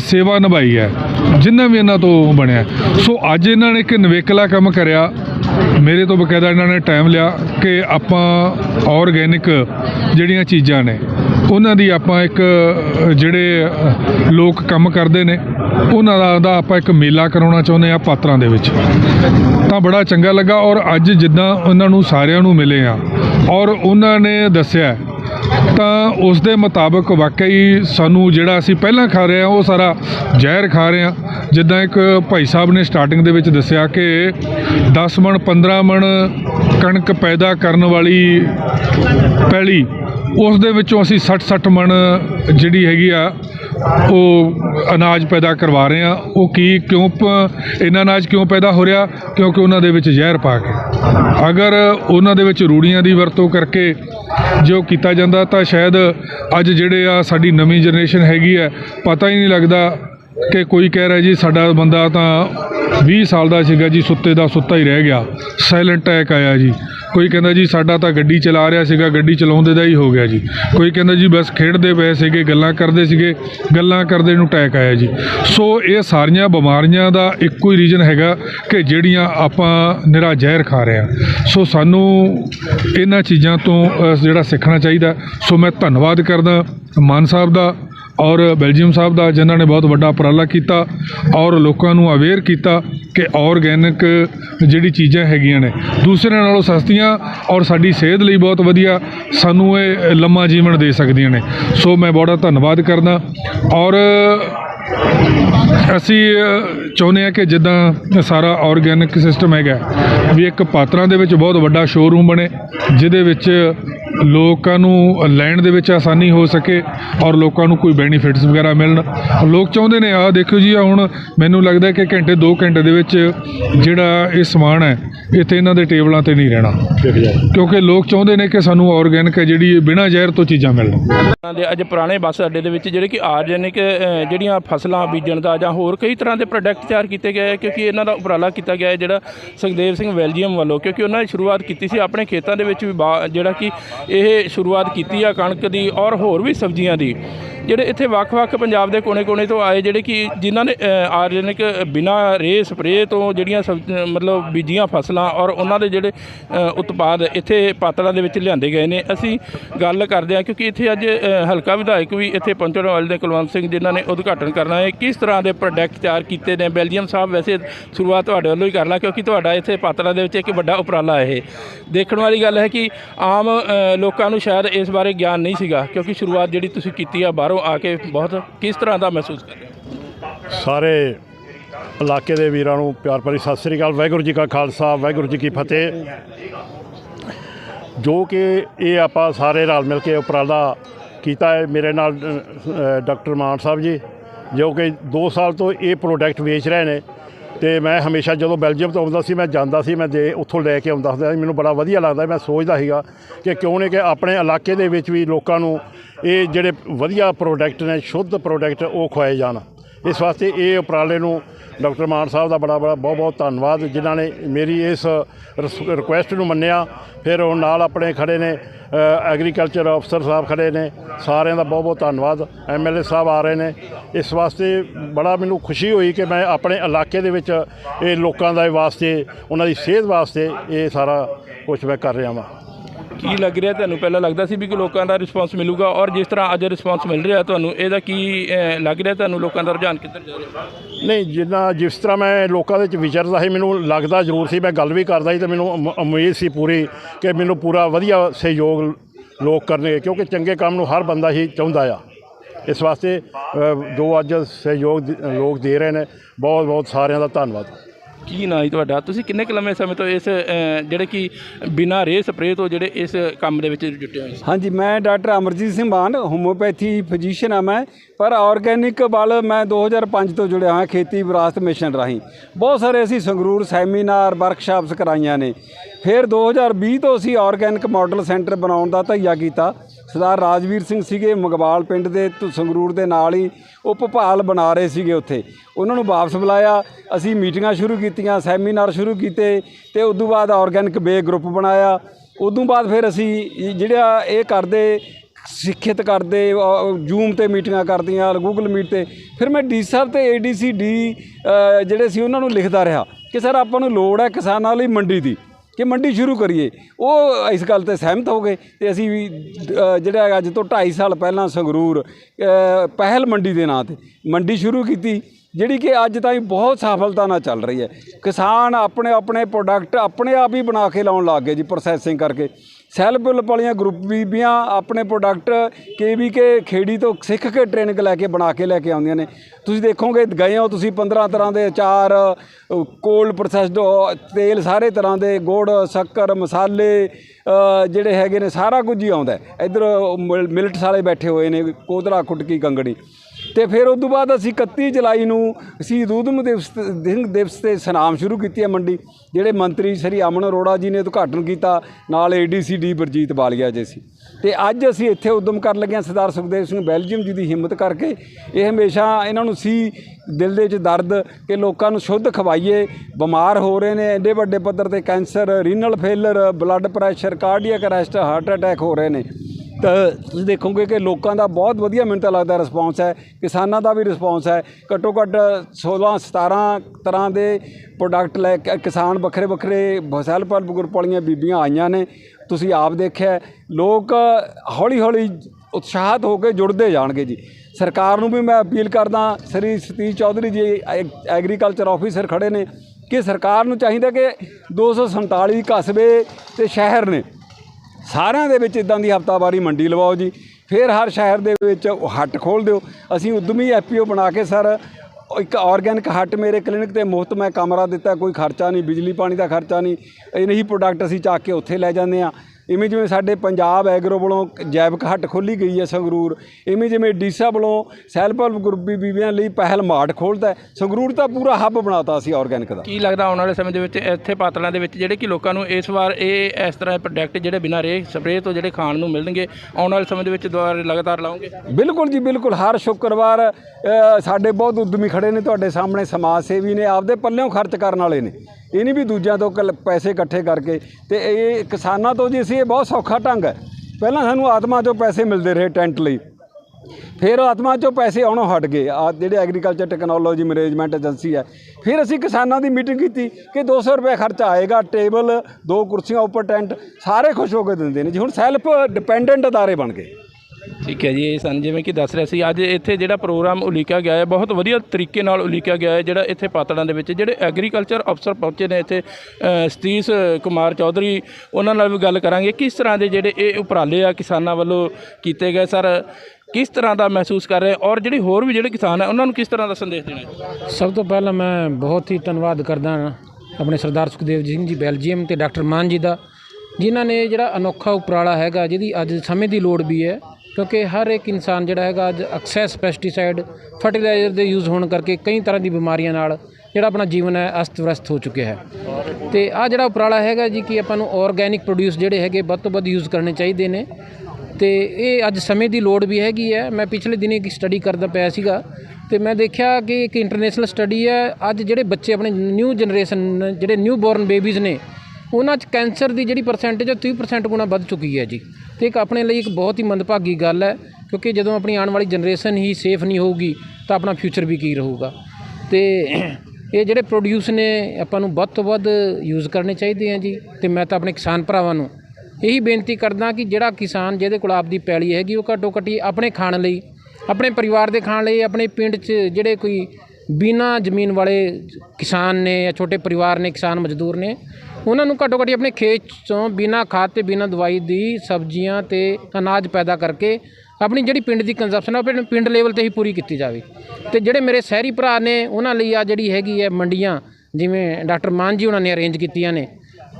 Speaker 10: ਸੇਵਾ ਨਿਭਾਈ ਹੈ। ਜਿੰਨਾ ਵੀ ਇਹਨਾਂ ਤੋਂ ਬਣਿਆ। ਸੋ ਅੱਜ ਇਹਨਾਂ ਨੇ ਇੱਕ ਨਵੇਕਲਾ ਕੰਮ ਕਰਿਆ। ਮੇਰੇ ਤੋਂ ਬਕਾਇਦਾ ਇਹਨਾਂ ਨੇ ਟਾਈਮ ਲਿਆ ਕਿ ਆਪਾਂ ਆਰਗੈਨਿਕ ਜਿਹੜੀਆਂ ਚੀਜ਼ਾਂ ਨੇ, ਉਹਨਾਂ ਦੀ ਆਪਾਂ ਇੱਕ, ਜਿਹੜੇ ਲੋਕ ਕੰਮ ਕਰਦੇ ਨੇ, ਉਹਨਾਂ ਦਾ ਦਾ ਆਪਾਂ ਇੱਕ ਮੇਲਾ ਕਰਾਉਣਾ ਚਾਹੁੰਦੇ ਆ ਪਾਤਰਾਂ ਦੇ ਵਿੱਚ। ਤਾਂ ਬੜਾ ਚੰਗਾ ਲੱਗਾ ਔਰ ਅੱਜ ਜਿੱਦਾਂ ਉਹਨਾਂ ਨੂੰ ਸਾਰਿਆਂ ਨੂੰ ਮਿਲੇ ਆ ਔਰ ਉਹਨਾਂ ਨੇ ਦੱਸਿਆ ਤਾਂ ਉਸ ਦੇ ਮੁਤਾਬਕ ਵਾਕਈ ਸਾਨੂੰ ਜਿਹੜਾ ਅਸੀਂ ਪਹਿਲਾਂ ਖਾ ਰਹੇ ਹਾਂ, ਉਹ ਸਾਰਾ ਜ਼ਹਿਰ ਖਾ ਰਹੇ ਹਾਂ। ਜਿੱਦਾਂ ਇੱਕ ਭਾਈ ਸਾਹਿਬ ਨੇ ਸਟਾਰਟਿੰਗ ਦੇ ਵਿੱਚ ਦੱਸਿਆ ਕਿ 10 ਮਣ 15 ਮਣ ਕਣਕ ਪੈਦਾ ਕਰਨ ਵਾਲੀ ਪੈਲੀ, ਉਸ ਦੇ ਵਿੱਚੋਂ ਅਸੀਂ 60 60 ਮਣ ਜਿਹੜੀ ਹੈਗੀ ਆ ਉਹ ਅਨਾਜ ਪੈਦਾ ਕਰਵਾ ਰਹੇ ਆ। ਉਹ ਕੀ, ਕਿਉਂ ਪ- ਅਨਾਜ ਕਿਉਂ ਪੈਦਾ ਹੋ ਰਿਹਾ? ਕਿਉਂਕਿ ਉਹਨਾਂ ਦੇ ਵਿੱਚ ਜ਼ਹਿਰ ਪਾ ਕੇ। ਅਗਰ ਉਹਨਾਂ ਦੇ ਵਿੱਚ ਰੂੜੀਆਂ ਦੀ ਵਰਤੋਂ ਕਰਕੇ ਜੋ ਕੀਤਾ ਜਾਂਦਾ, ਤਾਂ ਸ਼ਾਇਦ ਅੱਜ ਜਿਹੜੇ ਆ ਸਾਡੀ ਨਵੀਂ ਜਨਰੇਸ਼ਨ ਹੈਗੀ ਹੈ, ਪਤਾ ਹੀ ਨਹੀਂ ਲੱਗਦਾ ਕਿ ਕੋਈ ਕਹਿ ਰਿਹਾ ਜੀ, ਸਾਡਾ ਬੰਦਾ ਤਾਂ 20 ਸਾਲ ਦਾ ਸੀਗਾ ਜੀ, ਸੁੱਤੇ ਦਾ ਸੁੱਤਾ ਹੀ ਰਹਿ ਗਿਆ। ਸਾਇਲੈਂਟ ਅਟੈਕ ਆਇਆ ਜੀ। ਕੋਈ ਕਹਿੰਦਾ ਜੀ, ਸਾਡਾ ਤਾਂ ਗੱਡੀ ਚਲਾ ਰਿਹਾ ਸੀਗਾ, ਗੱਡੀ ਚਲਾਉਂਦੇ ਦਾ ਹੀ ਹੋ ਗਿਆ ਜੀ। ਕੋਈ ਕਹਿੰਦਾ ਜੀ, ਬਸ ਖੇਡਦੇ ਪਏ ਸੀਗੇ, ਗੱਲਾਂ ਕਰਦੇ ਸੀਗੇ, ਗੱਲਾਂ ਕਰਦੇ ਨੂੰ ਅਟੈਕ ਆਇਆ ਜੀ। ਸੋ ਇਹ ਸਾਰੀਆਂ ਬਿਮਾਰੀਆਂ ਦਾ ਇੱਕੋ ਹੀ ਰੀਜਨ ਹੈਗਾ ਕਿ ਜਿਹੜੀਆਂ ਆਪਾਂ ਨਿਰਾ ਜ਼ਹਿਰ ਖਾ ਰਹੇ ਹਾਂ। ਸੋ ਸਾਨੂੰ ਇਹਨਾਂ ਚੀਜ਼ਾਂ ਤੋਂ ਜਿਹੜਾ ਸਿੱਖਣਾ ਚਾਹੀਦਾ। ਸੋ ਮੈਂ ਧੰਨਵਾਦ ਕਰਦਾ ਮਾਨ ਸਾਹਿਬ ਦਾ। ਔਰ ਬੈਲਜੀਅਮ ਸਾਹਿਬ ਦਾ ਜਿਨ੍ਹਾਂ ਨੇ ਬਹੁਤ ਵੱਡਾ ਉਪਰਾਲਾ ਕੀਤਾ ਔਰ ਲੋਕਾਂ ਨੂੰ ਅਵੇਅਰ ਕੀਤਾ ਕਿ ਆਰਗੈਨਿਕ ਜਿਹੜੀ ਚੀਜ਼ਾਂ ਹੈਗੀਆਂ ਨੇ, ਦੂਸਰਿਆਂ ਨਾਲੋਂ ਸਸਤੀਆਂ ਔਰ ਸਾਡੀ ਸਿਹਤ ਲਈ ਬਹੁਤ ਵਧੀਆ ਸਾਨੂੰ ਇਹ ਲੰਮਾ ਜੀਵਨ ਦੇ ਸਕਦੀਆਂ ਨੇ। ਸੋ ਮੈਂ ਬੜਾ ਧੰਨਵਾਦ ਕਰਦਾ ਔਰ ਅਸੀਂ ਚਾਹੁੰਦੇ ਹਾਂ ਕਿ ਜਿੱਦਾਂ ਸਾਰਾ ਆਰਗੈਨਿਕ ਸਿਸਟਮ ਹੈਗਾ, ਵੀ ਇੱਕ ਪਾਤਰਾਂ ਦੇ ਵਿੱਚ ਬਹੁਤ ਵੱਡਾ ਸ਼ੋਰੂਮ ਬਣੇ, ਜਿਹਦੇ ਵਿੱਚ ਲੋਕਾਂ ਨੂੰ ਲੈਣ ਦੇ ਵਿੱਚ ਆਸਾਨੀ ਹੋ ਸਕੇ ਔਰ ਲੋਕਾਂ ਨੂੰ ਕੋਈ ਬੈਨੀਫਿਟਸ ਵਗੈਰਾ ਮਿਲਣ। ਲੋਕ ਚਾਹੁੰਦੇ ਨੇ ਆਹ ਦੇਖੋ ਜੀ ਹੁਣ ਮੈਨੂੰ ਲੱਗਦਾ ਕਿ ਘੰਟੇ 2 ਘੰਟੇ ਦੇ ਵਿੱਚ ਜਿਹੜਾ ਇਹ ਸਮਾਨ ਹੈ ਇੱਥੇ ਇਹਨਾਂ ਦੇ ਟੇਬਲਾਂ ਤੇ ਨਹੀਂ ਰਹਿਣਾ। ਕਿਉਂਕਿ ਲੋਕ ਚਾਹੁੰਦੇ ਨੇ ਕਿ ਸਾਨੂੰ ਆਰਗੈਨਿਕ ਹੈ ਜਿਹੜੀ ਇਹ ਬਿਨਾਂ ਜ਼ਹਿਰ ਤੋਂ ਚੀਜ਼ਾਂ ਮਿਲਣ।
Speaker 1: ਦੇ ਅੱਜ ਪੁਰਾਣੇ ਬੱਸ ਅੱਡੇ ਦੇ ਵਿੱਚ ਜਿਹੜੇ ਕਿ ਆਰਗੈਨਿਕ ਜਿਹੜੀਆਂ ਫਸਲਾਂ ਬੀਜਣ ਦਾ ਜਾਂ ਹੋਰ ਕਈ ਤਰ੍ਹਾਂ ਦੇ ਪ੍ਰੋਡਕਟ ਤਿਆਰ ਕੀਤੇ ਗਏ ਹੈ ਕਿਉਂਕਿ ਇਹਨਾਂ ਦਾ ਉਪਰਾਲਾ ਕੀਤਾ ਗਿਆ ਹੈ ਜਿਹੜਾ ਸੁਖਦੇਵ ਸਿੰਘ ਬੈਲਜੀਅਮ ਵੱਲੋਂ ਕਿਉਂਕਿ ਉਹਨਾਂ ਨੇ ਸ਼ੁਰੂਆਤ ਕੀਤੀ ਸੀ ਆਪਣੇ ਖੇਤਾਂ ਦੇ ਵਿੱਚ ਵੀ ਬਾ- ਜਿਹੜਾ ਕਿ ਇਹ ਸ਼ੁਰੂਆਤ ਕੀਤੀ ਆ ਕਣਕ ਦੀ ਔਰ ਹੋਰ ਵੀ ਸਬਜ਼ੀਆਂ ਦੀ, ਜਿਹੜੇ ਇੱਥੇ ਵੱਖ-ਵੱਖ ਪੰਜਾਬ ਦੇ ਕੋਨੇ-ਕੋਨੇ ਤੋਂ ਆਏ, ਜਿਹੜੇ ਕਿ ਜਿਨ੍ਹਾਂ ਨੇ ਆਰਗੈਨਿਕ ਬਿਨਾਂ ਰੇ ਸਪਰੇਅ ਤੋਂ ਜਿਹੜੀਆਂ ਸਬਜ਼- ਮਤਲਬ ਬੀਜੀਆਂ ਫਸਲਾਂ ਔਰ ਉਹਨਾਂ ਦੇ ਜਿਹੜੇ ਉਤਪਾਦ ਇੱਥੇ ਪਾਤੜਾਂ ਦੇ ਵਿੱਚ ਲਿਆਂਦੇ ਗਏ ਨੇ। ਅਸੀਂ ਗੱਲ ਕਰਦੇ ਹਾਂ ਕਿਉਂਕਿ ਇੱਥੇ ਅੱਜ ਹਲਕਾ ਵਿਧਾਇਕ ਵੀ ਇੱਥੇ ਪਹੁੰਚਣ ਵਾਲੇ ਨੇ, ਕੁਲਵੰਤ ਸਿੰਘ, ਜਿਨ੍ਹਾਂ ਨੇ ਉਦਘਾਟਨ ਕਰਨਾ ਹੈ। ਕਿਸ ਤਰ੍ਹਾਂ ਦੇ ਪ੍ਰੋਡਕਟ ਤਿਆਰ ਕੀਤੇ ਨੇ? ਬੈਲਜੀਅਮ ਸਾਹਿਬ ਵੈਸੇ ਸ਼ੁਰੂਆਤ ਤੁਹਾਡੇ ਵੱਲੋਂ ਹੀ ਕਰਨਾ ਕਿਉਂਕਿ ਤੁਹਾਡਾ ਇੱਥੇ ਪਾਤਲਾਂ ਦੇ ਵਿੱਚ ਇੱਕ ਵੱਡਾ ਉਪਰਾਲਾ ਇਹ। ਦੇਖਣ ਵਾਲੀ ਗੱਲ ਹੈ ਕਿ ਆਮ ਲੋਕਾਂ ਨੂੰ ਸ਼ਾਇਦ ਇਸ ਬਾਰੇ ਗਿਆਨ ਨਹੀਂ ਸੀਗਾ, ਕਿਉਂਕਿ ਸ਼ੁਰੂਆਤ ਜਿਹੜੀ ਤੁਸੀਂ ਕੀਤੀ ਆ ਬਾਹਰੋਂ ਆ ਕੇ ਬਹੁਤ ਕਿਸ ਤਰ੍ਹਾਂ ਦਾ ਮਹਿਸੂਸ ਕਰ ਰਹੇ ਹੋ?
Speaker 7: ਸਾਰੇ ਇਲਾਕੇ ਦੇ ਵੀਰਾਂ ਨੂੰ ਪਿਆਰ ਭਰੀ ਸਤਿ ਸ੍ਰੀ ਅਕਾਲ, ਵਾਹਿਗੁਰੂ ਜੀ ਕਾ ਖਾਲਸਾ, ਵਾਹਿਗੁਰੂ ਜੀ ਕੀ ਫਤਿਹ। ਜੋ ਕਿ ਇਹ ਆਪਾਂ ਸਾਰੇ ਰਲ ਮਿਲ ਕੇ ਉਪਰਾਲਾ ਕੀਤਾ ਹੈ, ਮੇਰੇ ਨਾਲ ਡਾਕਟਰ ਮਾਨ ਸਾਹਿਬ ਜੀ, ਜੋ ਕਿ 2 ਸਾਲ ਤੋਂ ਇਹ ਪ੍ਰੋਡਕਟ ਵੇਚ ਰਹੇ ਨੇ। ਤੇ ਮੈਂ ਹਮੇਸ਼ਾ ਜਦੋਂ ਬੈਲਜੀਅਮ ਤੋਂ ਆਉਂਦਾ ਸੀ, ਮੈਂ ਜਾਂਦਾ ਸੀ, ਮੈਂ ਦੇ ਉੱਥੋਂ ਲੈ ਕੇ ਆਉਂਦਾ ਹੁੰਦਾ ਸੀ, ਮੈਨੂੰ ਬੜਾ ਵਧੀਆ ਲੱਗਦਾ, ਮੈਂ ਸੋਚਦਾ ਸੀਗਾ ਕਿ ਕਿਉਂ ਨਹੀਂ ਕਿ ਆਪਣੇ ਇਲਾਕੇ ਦੇ ਵਿੱਚ ਵੀ ਲੋਕਾਂ ਨੂੰ ਇਹ ਜਿਹੜੇ ਵਧੀਆ ਪ੍ਰੋਡਕਟ ਨੇ, ਸ਼ੁੱਧ ਪ੍ਰੋਡਕਟ ਉਹ ਖਵਾਏ ਜਾਣ। ਇਸ ਵਾਸਤੇ ਇਹ ਉਪਰਾਲੇ ਨੂੰ ਡਾਕਟਰ ਮਾਨ ਸਾਹਿਬ ਦਾ ਬੜਾ ਬੜਾ ਬਹੁਤ ਬਹੁਤ ਧੰਨਵਾਦ, ਜਿਨ੍ਹਾਂ ਨੇ ਮੇਰੀ ਇਸ ਰਿਕੁਐਸਟ ਨੂੰ ਮੰਨਿਆ। ਫਿਰ ਉਹ ਨਾਲ ਆਪਣੇ ਖੜੇ ਨੇ ਐਗਰੀਕਲਚਰ ਅਫਸਰ ਸਾਹਿਬ ਖੜੇ ਨੇ, ਸਾਰਿਆਂ ਦਾ ਬਹੁਤ ਬਹੁਤ ਧੰਨਵਾਦ ਐਮਐਲਏ ਸਾਹਿਬ ਆ ਰਹੇ ਨੇ। ਇਸ ਵਾਸਤੇ ਬੜਾ ਮੈਨੂੰ ਖੁਸ਼ੀ ਹੋਈ ਕਿ ਮੈਂ ਆਪਣੇ ਇਲਾਕੇ ਦੇ ਵਿੱਚ ਇਹ ਲੋਕਾਂ ਦਾ ਵਾਸਤੇ, ਉਹਨਾਂ ਦੀ ਸਿਹਤ ਵਾਸਤੇ ਇਹ ਸਾਰਾ ਕੁਝ ਮੈਂ ਕਰ ਰਿਹਾ ਹਾਂ
Speaker 1: ਕੀ ਲੱਗ ਰਿਹਾ ਤੁਹਾਨੂੰ? ਪਹਿਲਾਂ ਲੱਗਦਾ ਸੀ ਵੀ ਕਿ ਲੋਕਾਂ ਦਾ ਰਿਸਪਾਂਸ ਮਿਲੂਗਾ ਔਰ ਜਿਸ ਤਰ੍ਹਾਂ ਅੱਜ ਰਿਸਪਾਂਸ ਮਿਲ ਰਿਹਾ ਤੁਹਾਨੂੰ, ਇਹਦਾ ਕੀ ਲੱਗ ਰਿਹਾ ਤੁਹਾਨੂੰ ਲੋਕਾਂ ਦਾ ਰੁਝਾਨ ਕਿੱਧਰ ਜਾ ਰਿਹਾ?
Speaker 7: ਨਹੀਂ ਜਿੰਨਾ ਜਿਸ ਤਰ੍ਹਾਂ ਮੈਂ ਲੋਕਾਂ ਦੇ ਵਿੱਚ ਵਿਚਰਦਾ ਸੀ, ਮੈਨੂੰ ਲੱਗਦਾ ਜ਼ਰੂਰ ਸੀ, ਮੈਂ ਗੱਲ ਵੀ ਕਰਦਾ ਸੀ ਤੇ ਮੈਨੂੰ ਉਮੀਦ ਸੀ ਪੂਰੀ ਕਿ ਮੈਨੂੰ ਪੂਰਾ ਵਧੀਆ ਸਹਿਯੋਗ ਲੋਕ ਕਰਨਗੇ, ਕਿਉਂਕਿ ਚੰਗੇ ਕੰਮ ਨੂੰ ਹਰ ਬੰਦਾ ਹੀ ਚਾਹੁੰਦਾ ਆ। ਇਸ ਵਾਸਤੇ ਜੋ ਅੱਜ ਸਹਿਯੋਗ ਲੋਕ ਦੇ ਰਹੇ ਨੇ ਬਹੁਤ ਬਹੁਤ ਸਾਰਿਆਂ ਦਾ ਧੰਨਵਾਦ।
Speaker 1: ਕੀ ਨਾਂ ਜੀ ਤੁਹਾਡਾ? ਤੁਸੀਂ ਕਿੰਨੇ ਕੁ ਲੰਮੇ ਸਮੇਂ ਤੋਂ ਇਸ ਅ, ਜਿਹੜੇ ਕਿ ਬਿਨਾਂ ਰੇ ਸਪਰੇਅ ਤੋਂ ਜਿਹੜੇ ਇਸ ਕੰਮ ਦੇ ਵਿੱਚ ਜੁਟੇ ਹੋਏ ਸੀ?
Speaker 3: ਹਾਂਜੀ ਮੈਂ doctor Amarjit Singh Mann homeopathy physician ਹਾਂ ਮੈਂ ਪਰ ਆਰਗੈਨਿਕ ਵੱਲ ਮੈਂ 2005 ਤੋਂ ਜੁੜਿਆ ਹਾਂ ਖੇਤੀ ਵਿਰਾਸਤ ਮਿਸ਼ਨ ਰਾਹੀਂ। ਬਹੁਤ ਸਾਰੇ ਅਸੀਂ ਸੰਗਰੂਰ ਸੈਮੀਨਾਰ ਵਰਕਸ਼ਾਪਸ ਕਰਾਈਆਂ ਨੇ। ਫਿਰ 2020 ਤੋਂ ਅਸੀਂ ਆਰਗੈਨਿਕ ਮਾਡਲ ਸੈਂਟਰ ਬਣਾਉਣ ਦਾ ਧਈਆ ਕੀਤਾ। ਸਰਦਾਰ ਰਾਜਵੀਰ ਸਿੰਘ ਸੀਗੇ, ਮਗਵਾਲ ਪਿੰਡ ਦੇ, ਤੋਂ ਸੰਗਰੂਰ ਦੇ ਨਾਲ ਹੀ ਉਹ ਭੋਪਾਲ ਬਣਾ ਰਹੇ ਸੀਗੇ ਉੱਥੇ। ਉਹਨਾਂ ਨੂੰ ਵਾਪਸ ਬੁਲਾਇਆ, ਅਸੀਂ ਮੀਟਿੰਗਾਂ ਸ਼ੁਰੂ ਕੀਤੀਆਂ, ਸੈਮੀਨਾਰ ਸ਼ੁਰੂ ਕੀਤੇ ਤੇ ਉਸ ਤੋਂ ਬਾਅਦ ਆਰਗੈਨਿਕ ਬੇ ਗਰੁੱਪ ਬਣਾਇਆ। ਉਦੋਂ ਬਾਅਦ ਫਿਰ ਅਸੀਂ ਇਹ ਜਿਹੜਾ ਇਹ ਕਰਦੇ, ਸਿੱਖਿਅਤ ਕਰਦੇ ਜੂਮ ਤੇ ਮੀਟਿੰਗਾਂ ਕਰਦੀਆਂ, ਗੂਗਲ ਮੀਟ ਤੇ, ਫਿਰ ਮੈਂ ਡੀ ਸਾਹਿਬ ਤੇ ਏਡੀਸੀ ਡੀ ਜਿਹੜੇ ਸੀ ਉਹਨਾਂ ਨੂੰ ਲਿਖਦਾ ਰਿਹਾ ਕਿ ਸਰ ਆਪਾਂ ਨੂੰ ਲੋੜ ਹੈ ਕਿਸਾਨਾਂ ਲਈ ਮੰਡੀ ਦੀ। ਕਿ ਮੰਡੀ ਸ਼ੁਰੂ ਕਰੀਏ। ਉਹ ਇਸ ਗੱਲ ਤੇ ਸਹਿਮਤ ਹੋ ਗਏ ਤੇ ਅਸੀਂ ਵੀ ਜਿਹੜਾ ਅੱਜ ਤੋਂ 2.5 ਸਾਲ ਪਹਿਲਾਂ ਸੰਗਰੂਰ ਪਹਿਲ ਮੰਡੀ ਦੇ ਨਾਂ ਤੇ ਮੰਡੀ ਸ਼ੁਰੂ ਕੀਤੀ, ਜਿਹੜੀ ਕਿ ਅੱਜ ਤਾਈਂ ਬਹੁਤ ਸਫਲਤਾ ਨਾਲ ਚੱਲ ਰਹੀ ਹੈ। ਕਿਸਾਨ ਆਪਣੇ ਆਪਣੇ ਪ੍ਰੋਡਕਟ ਆਪਣੇ ਆਪ ਹੀ ਬਣਾ ਕੇ ਲਾਉਣ ਲੱਗ ਗਏ ਜੀ ਪ੍ਰੋਸੈਸਿੰਗ ਕਰਕੇ। ਸੈਲਫ ਹੈਲਪ ਵਾਲੀਆਂ ਗਰੁੱਪ ਬੀਬੀਆਂ ਆਪਣੇ ਪ੍ਰੋਡਕਟ ਕੇ ਖੇੜੀ ਤੋਂ ਸਿੱਖ ਕੇ ਟ੍ਰੇਨਿੰਗ ਲੈ ਕੇ ਬਣਾ ਕੇ ਲੈ ਕੇ ਆਉਂਦੀਆਂ ਨੇ ਤੁਸੀਂ ਦੇਖੋਗੇ, ਗਏ ਹੋ ਤੁਸੀਂ 15 ਤਰ੍ਹਾਂ ਦੇ ਅਚਾਰ ਕੋਲਡ ਪ੍ਰੋਸੈਸਡ ਤੇਲ ਸਾਰੇ ਤਰ੍ਹਾਂ ਦੇ, ਗੁੜ, ਸ਼ੱਕਰ, ਮਸਾਲੇ ਜਿਹੜੇ ਹੈਗੇ ਨੇ, ਸਾਰਾ ਕੁਝ ਹੀ ਆਉਂਦਾ ਹੈ। ਇੱਧਰ ਮਿਲਟਸ ਵਾਲੇ ਬੈਠੇ ਹੋਏ ਨੇ ਕੋਤਰਾ ਕੁਟਕੀ ਕੰਗੜੀ ਤੇ ਫਿਰ ਉਸ ਤੋਂ ਬਾਅਦ ਅਸੀਂ 31 ਜੁਲਾਈ ਨੂੰ ਸ਼ਹੀਦ ਊਧਮ ਦਿਵਸ ਦਿਵਸ ਤੇ ਸਨਾਮ ਸ਼ੁਰੂ ਕੀਤੀ ਹੈ ਮੰਡੀ, ਜਿਹੜੇ ਮੰਤਰੀ ਸ੍ਰੀ ਅਮਨ ਅਰੋੜਾ ਜੀ ਨੇ ਉਦਘਾਟਨ ਕੀਤਾ, ਨਾਲ ਏਡੀਸੀਡੀ ਬਰਜੀਤ ਬਾਲੀਆ ਜੀ ਸੀ। ਤੇ ਅੱਜ ਅਸੀਂ ਇੱਥੇ ਉਦਮ ਕਰਨ ਲੱਗੇ ਹਾਂ ਸਰਦਾਰ ਸੁਖਦੇਵ ਸਿੰਘ ਬੈਲਜੀਅਮ ਜੀ ਦੀ ਹਿੰਮਤ ਕਰਕੇ। ਇਹ ਹਮੇਸ਼ਾ ਇਹਨਾਂ ਨੂੰ ਸੀ ਦਿਲ ਦੇ ਵਿੱਚ ਦਰਦ ਕਿ ਲੋਕਾਂ ਨੂੰ ਸ਼ੁੱਧ ਖਵਾਈਏ, ਬਿਮਾਰ ਹੋ ਰਹੇ ਨੇ, ਐਡੇ ਵੱਡੇ ਪੱਧਰ ਤੇ cancer, renal failure, blood pressure, cardiac arrest, heart attack ਹੋ ਰਹੇ ਨੇ। ਤੁਸੀਂ ਦੇਖੋਗੇ ਕਿ ਲੋਕਾਂ ਦਾ ਬਹੁਤ ਵਧੀਆ ਮੈਨੂੰ ਲੱਗਦਾ ਰਿਸਪੌਂਸ ਹੈ, ਕਿਸਾਨਾਂ ਦਾ ਵੀ ਰਿਸਪੌਂਸ ਹੈ। ਘੱਟੋ ਘੱਟ 16 17 ਤਰ੍ਹਾਂ ਦੇ ਪ੍ਰੋਡਕਟ ਲੈ ਕੇ ਕਿਸਾਨ ਵੱਖਰੇ ਵੱਖਰੇ ਸੈਲਫ ਹੈਲਪ ਗਰੁੱਪ ਵਾਲੀਆਂ ਬੀਬੀਆਂ ਆਈਆਂ ਨੇ। ਤੁਸੀਂ ਆਪ ਦੇਖਿਆ ਲੋਕ ਹੌਲੀ ਹੌਲੀ ਉਤਸ਼ਾਹਤ ਹੋ ਕੇ ਜੁੜਦੇ ਜਾਣਗੇ ਜੀ। ਸਰਕਾਰ ਨੂੰ ਵੀ ਮੈਂ ਅਪੀਲ ਕਰਦਾ, ਸ੍ਰੀ ਸਤੀਸ਼ ਚੌਧਰੀ ਜੀ ਐਗਰੀਕਲਚਰ ਆਫੀਸਰ ਖੜੇ ਨੇ ਕਿ ਸਰਕਾਰ ਨੂੰ ਚਾਹੀਦਾ ਕਿ 247 ਕਸਬੇ ਤੇ ਸ਼ਹਿਰ ਨੇ ਸਾਰਿਆਂ ਦੇ ਵਿੱਚ ਇਦਾਂ ਦੀ ਹਫਤਾਵਾਰੀ ਮੰਡੀ ਲਵਾਓ ਜੀ। ਫਿਰ ਹਰ ਸ਼ਹਿਰ ਦੇ ਵਿੱਚ ਹੱਟ ਖੋਲ ਦਿਓ। ਅਸੀਂ ਉਦਮੀ ਐਪੀਓ ਬਣਾ ਕੇ ਸਰ ਇੱਕ ਆਰਗੈਨਿਕ ਹੱਟ ਮੇਰੇ ਕਲੀਨਿਕ ਤੇ ਮੁਫਤ ਮੈਂ ਕਮਰਾ ਦਿੱਤਾ, ਕੋਈ ਖਰਚਾ ਨਹੀਂ, ਬਿਜਲੀ ਪਾਣੀ ਦਾ ਖਰਚਾ ਨਹੀਂ। ਇਹ ਨਹੀਂ ਪ੍ਰੋਡਕਟ ਅਸੀਂ ਚੱਕ ਕੇ ਉੱਥੇ ਲੈ ਜਾਂਦੇ ਆ ਇਵੇਂ ਜਿਵੇਂ ਸਾਡੇ ਪੰਜਾਬ ਐਗਰੋ ਵੱਲੋਂ ਜੈਵਿਕ ਹੱਟ ਖੋਲੀ ਗਈ ਹੈ ਸੰਗਰੂਰ ਇਵੇਂ ਜਿਵੇਂ ਡੀਸਾ ਵੱਲੋਂ ਸੈਲਫ ਹੈਲਪ ਗਰੁੱਪ ਵੀ ਬੀਬੀਆਂ ਲਈ ਪਹਿਲ ਮਾਰਟ ਖੋਲ੍ਹਦਾ ਹੈ ਸੰਗਰੂਰ ਤਾਂ ਪੂਰਾ ਹੱਬ ਬਣਾਤਾ ਅਸੀਂ ਆਰਗੈਨਿਕ ਦਾ।
Speaker 1: ਕੀ ਲੱਗਦਾ ਆਉਣ ਵਾਲੇ ਸਮੇਂ ਦੇ ਵਿੱਚ ਇੱਥੇ ਪਾਤੜਾਂ ਦੇ ਵਿੱਚ ਜਿਹੜੇ ਕਿ ਲੋਕਾਂ ਨੂੰ ਇਸ ਵਾਰ ਇਹ ਇਸ ਤਰ੍ਹਾਂ ਦੇ ਪ੍ਰੋਡਕਟ ਜਿਹੜੇ ਬਿਨਾਂ ਰੇ ਸਪਰੇਅ ਤੋਂ ਜਿਹੜੇ ਖਾਣ ਨੂੰ ਮਿਲਣਗੇ ਆਉਣ ਵਾਲੇ ਸਮੇਂ ਦੇ ਵਿੱਚ ਦੁਬਾਰਾ ਲਗਾਤਾਰ ਲਾਉਂਗੇ?
Speaker 3: ਬਿਲਕੁਲ ਜੀ ਬਿਲਕੁਲ ਹਰ ਸ਼ੁੱਕਰਵਾਰ ਸਾਡੇ ਬਹੁਤ ਉਦਮੀ ਖੜੇ ਨੇ ਤੁਹਾਡੇ ਸਾਹਮਣੇ ਸਮਾਜ ਸੇਵੀ ਨੇ ਆਪਦੇ ਪੱਲਿਓਂ ਖਰਚ ਕਰਨ ਵਾਲੇ ਨੇ। ਇਹ ਨਹੀਂ ਵੀ ਦੂਜਿਆਂ ਤੋਂ ਕਲ- ਪੈਸੇ ਇਕੱਠੇ ਕਰਕੇ ਤੇ ਇਹ ਕਿਸਾਨਾਂ ਤੋਂ ਜੀ ਅਸੀਂ ਇਹ ਬਹੁਤ ਸੌਖਾ ਢੰਗ ਹੈ। ਪਹਿਲਾਂ ਸਾਨੂੰ ਆਤਮਾ ਚੋਂ ਪੈਸੇ ਮਿਲਦੇ ਰਹੇ ਟੈਂਟ ਲਈ। ਫਿਰ ਆਤਮਾ ਚੋਂ ਪੈਸੇ ਆਉਣੋਂ ਹਟ ਗਏ। ਆ ਜਿਹੜੇ ਐਗਰੀਕਲਚਰ ਟੈਕਨੋਲੋਜੀ ਮੈਨੇਜਮੈਂਟ ਏਜੰਸੀ ਹੈ, ਫਿਰ ਅਸੀਂ ਕਿਸਾਨਾਂ ਦੀ ਮੀਟਿੰਗ ਕੀਤੀ ਕਿ 200 ਰੁਪਏ ਖਰਚਾ ਆਏਗਾ, ਟੇਬਲ, ਦੋ ਕੁਰਸੀਆਂ ਉੱਪਰ ਟੈਂਟ, ਸਾਰੇ ਖੁਸ਼ ਹੋ ਕੇ ਦਿੰਦੇ ਨੇ ਜੀ। ਹੁਣ ਸੈਲਫ ਡਿਪੈਂਡੈਂਟ ਅਦਾਰੇ ਬਣ ਗਏ।
Speaker 1: ਠੀਕ ਹੈ ਜੀ, ਇਹ ਸਨ ਜਿਵੇਂ ਕਿ ਦੱਸ ਰਿਹਾ ਸੀ, ਅੱਜ ਇੱਥੇ ਜਿਹੜਾ ਪ੍ਰੋਗਰਾਮ ਉਲੀਕਿਆ ਗਿਆ ਹੈ, ਬਹੁਤ ਵਧੀਆ ਤਰੀਕੇ ਨਾਲ ਉਲੀਕਿਆ ਗਿਆ ਹੈ, ਜਿਹੜਾ ਇੱਥੇ ਪਾਤੜਾਂ ਦੇ ਵਿੱਚ, ਜਿਹੜੇ ਐਗਰੀਕਲਚਰ ਅਫਸਰ ਪਹੁੰਚੇ ਨੇ ਇੱਥੇ ਸਤੀਸ਼ ਕੁਮਾਰ ਚੌਧਰੀ, ਉਹਨਾਂ ਨਾਲ ਵੀ ਗੱਲ ਕਰਾਂਗੇ, ਕਿਸ ਤਰ੍ਹਾਂ ਦੇ ਜਿਹੜੇ ਇਹ ਉਪਰਾਲੇ ਆ ਕਿਸਾਨਾਂ ਵੱਲੋਂ ਕੀਤੇ ਗਏ, ਸਰ, ਕਿਸ ਤਰ੍ਹਾਂ ਦਾ ਮਹਿਸੂਸ ਕਰ ਰਹੇ, ਔਰ ਜਿਹੜੀ ਹੋਰ ਵੀ ਜਿਹੜੇ ਕਿਸਾਨ ਹੈ ਉਹਨਾਂ ਨੂੰ ਕਿਸ ਤਰ੍ਹਾਂ ਦਾ ਸੰਦੇਸ਼ ਦੇਣਾ
Speaker 11: ਸਭ ਤੋਂ ਪਹਿਲਾਂ ਮੈਂ ਬਹੁਤ ਹੀ ਧੰਨਵਾਦ ਕਰਦਾ ਹਾਂ ਆਪਣੇ ਸਰਦਾਰ ਸੁਖਦੇਵ ਸਿੰਘ ਜੀ, ਬੈਲਜੀਅਮ ਤੇ ਡਾਕਟਰ ਮਾਨ ਜੀ ਦਾ, ਜਿਨ੍ਹਾਂ ਨੇ ਜਿਹੜਾ ਅਨੋਖਾ ਉਪਰਾਲਾ ਹੈਗਾ, ਜਿਹਦੀ ਅੱਜ ਸਮੇਂ ਦੀ ਲੋੜ ਵੀ ਹੈ ਕਿਉਂਕਿ ਹਰ ਇੱਕ ਇਨਸਾਨ ਜਿਹੜਾ ਹੈਗਾ ਅੱਜ ਐਕਸੈਸ ਪੈਸਟੀਸਾਈਡ ਫਰਟੀਲਾਈਜ਼ਰ ਦੇ ਯੂਜ਼ ਹੋਣ ਕਰਕੇ ਕਈ ਤਰ੍ਹਾਂ ਦੀ ਬਿਮਾਰੀਆਂ ਨਾਲ ਜਿਹੜਾ ਆਪਣਾ ਜੀਵਨ ਹੈ ਅਸਤ ਵਿਅਸਤ ਹੋ ਚੁੱਕਿਆ ਹੈ। ਤੇ ਆ ਜਿਹੜਾ ਉਪਰਾਲਾ ਹੈਗਾ ਜੀ ਕਿ ਆਪਾਂ ਨੂੰ ਆਰਗੈਨਿਕ ਪ੍ਰੋਡਿਊਸ ਜਿਹੜੇ ਹੈਗੇ ਵੱਧ ਤੋਂ ਵੱਧ ਯੂਜ਼ ਕਰਨੇ ਚਾਹੀਦੇ ਨੇ। ਤੇ ਇਹ ਅੱਜ ਸਮੇਂ ਦੀ ਲੋੜ ਵੀ ਹੈਗੀ ਹੈ। ਮੈਂ ਪਿਛਲੇ ਦਿਨੀ ਇੱਕ ਸਟੱਡੀ ਕਰਦਾ ਪਿਆ ਸੀਗਾ ਤੇ ਮੈਂ ਦੇਖਿਆ ਕਿ ਇੱਕ ਇੰਟਰਨੈਸ਼ਨਲ ਸਟੱਡੀ ਹੈ। ਅੱਜ ਜਿਹੜੇ ਬੱਚੇ ਆਪਣੇ ਨਿਊ ਜਨਰੇਸ਼ਨ ਜਿਹੜੇ ਨਿਊ ਬੋਰਨ ਬੇਬੀਜ਼ ਨੇ ਉਹਨਾਂ 'ਚ ਕੈਂਸਰ ਦੀ ਜਿਹੜੀ ਪਰਸੈਂਟੇਜ ਉਹ 30% ਗੁਣਾ ਵੱਧ ਚੁੱਕੀ ਹੈ ਜੀ। ਤੇ ਇੱਕ ਆਪਣੇ ਲਈ ਇੱਕ ਬਹੁਤ ਹੀ ਮੰਦਭਾਗੀ ਗੱਲ ਹੈ, ਕਿਉਂਕਿ ਜਦੋਂ ਆਪਣੀ ਆਉਣ ਵਾਲੀ ਜਨਰੇਸ਼ਨ ਹੀ ਸੇਫ ਨਹੀਂ ਹੋਊਗੀ, ਤਾਂ ਆਪਣਾ ਫਿਊਚਰ ਵੀ ਕੀ ਰਹੂਗਾ। ਤੇ ਇਹ ਜਿਹੜੇ ਪ੍ਰੋਡਿਊਸ ਨੇ, ਆਪਾਂ ਨੂੰ ਵੱਧ ਤੋਂ ਵੱਧ ਯੂਜ਼ ਕਰਨੇ ਚਾਹੀਦੇ ਆ ਜੀ, ਤੇ ਮੈਂ ਤਾਂ ਆਪਣੇ ਕਿਸਾਨ ਭਰਾਵਾਂ ਨੂੰ ਇਹੀ ਬੇਨਤੀ ਕਰਦਾ ਕਿ ਜਿਹੜਾ ਕਿਸਾਨ ਜਿਹਦੇ ਕੋਲ ਆਪਦੀ ਪੈਲੀ ਹੈਗੀ, ਉਹ ਘੱਟੋ ਘੱਟੀ ਆਪਣੇ ਖਾਣ ਲਈ, ਆਪਣੇ ਪਰਿਵਾਰ ਦੇ ਖਾਣ ਲਈ, ਆਪਣੇ ਪਿੰਡ 'ਚ ਜਿਹੜੇ ਕੋਈ ਬਿਨਾਂ ਜ਼ਮੀਨ ਵਾਲੇ ਕਿਸਾਨ ਨੇ ਜਾਂ ਛੋਟੇ ਪਰਿਵਾਰ ਨੇ, ਕਿਸਾਨ ਮਜ਼ਦੂਰ ਨੇ ਉਹਨਾਂ ਨੂੰ ਘੱਟੋ ਘੱਟ ਆਪਣੇ ਖੇਤ 'ਚੋਂ ਬਿਨਾਂ ਖਾਦ ਤੇ ਬਿਨਾਂ ਦਵਾਈ ਦੀ ਸਬਜ਼ੀਆਂ ਤੇ ਅਨਾਜ ਪੈਦਾ ਕਰਕੇ ਆਪਣੀ ਜਿਹੜੀ ਪਿੰਡ ਦੀ ਕੰਜਪਸ਼ਨ ਆ, ਉਹ ਪਿੰਡ- ਪਿੰਡ ਲੈਵਲ ਤੇ ਹੀ ਪੂਰੀ ਕੀਤੀ ਜਾਵੇ। ਤੇ ਜਿਹੜੇ ਮੇਰੇ ਸ਼ਹਿਰੀ ਭਰਾ ਨੇ, ਉਹਨਾਂ ਲਈ ਆ ਜਿਹੜੀ ਹੈਗੀ ਹੈ ਮੰਡੀਆਂ, ਜਿਵੇਂ ਡਾਕਟਰ ਮਾਨ ਜੀ ਉਹਨਾਂ ਨੇ ਅਰੇਂਜ ਕੀਤੀਆਂ ਨੇ,